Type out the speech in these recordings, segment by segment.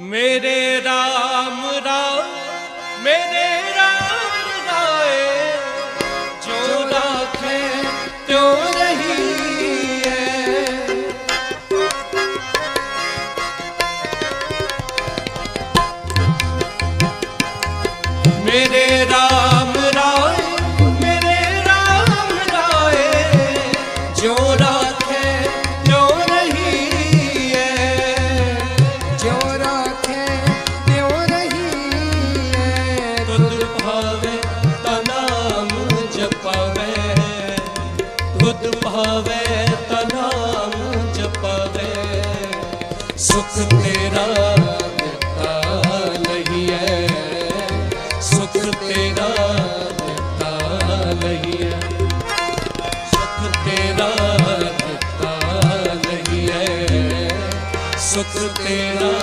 ਮੇਰੇ RAM RAM ਮੇਰੇ RAM ਰਾਏ ਜੋ ਲਾਖੇ ਤਿਉ ਰਹੀ ਹੈ। ਮੇਰੇ RAM ਸੁਖ ਤੇਰਾ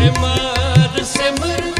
ਸਿਮਰ ਸਿਮਰ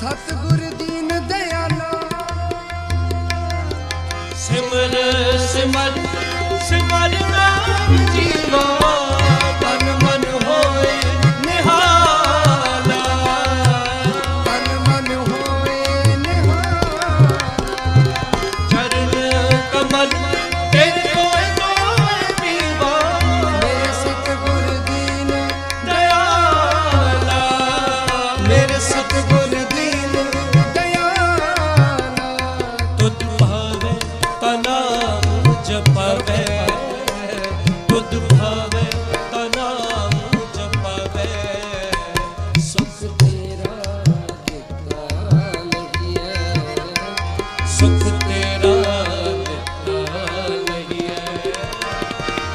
ਸਤਗੁਰ ਦੀਨ ਦਿਆਲਾ। ਸਿਮਰ ਸਿਮਰ ਸਿਮਰ ਜਪਵੇ ਤੁਧ ਭਾਵੇ ਤਨਾਮ ਜਪਵੇ। ਸੁਖ ਤੇਰਾ ਦਿੱਤਾ ਲਈਐ ਸੁਖ ਤੇਰਾ ਦਿੱਤਾ ਲਈਐ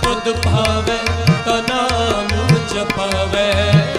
ਤੁਧ ਭਾਵੇ ਤਨਾਮ ਜਪਵੇ।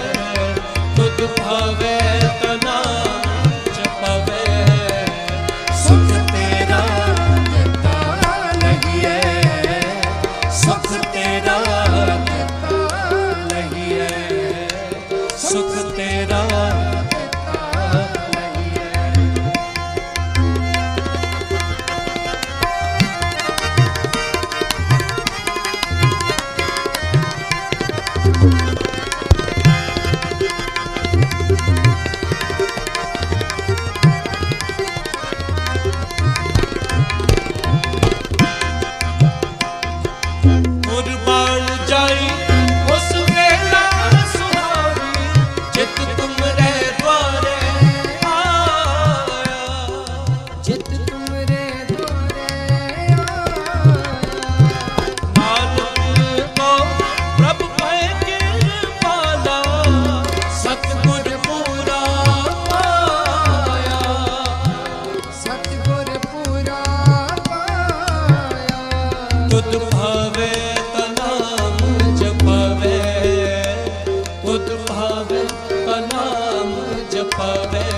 Love.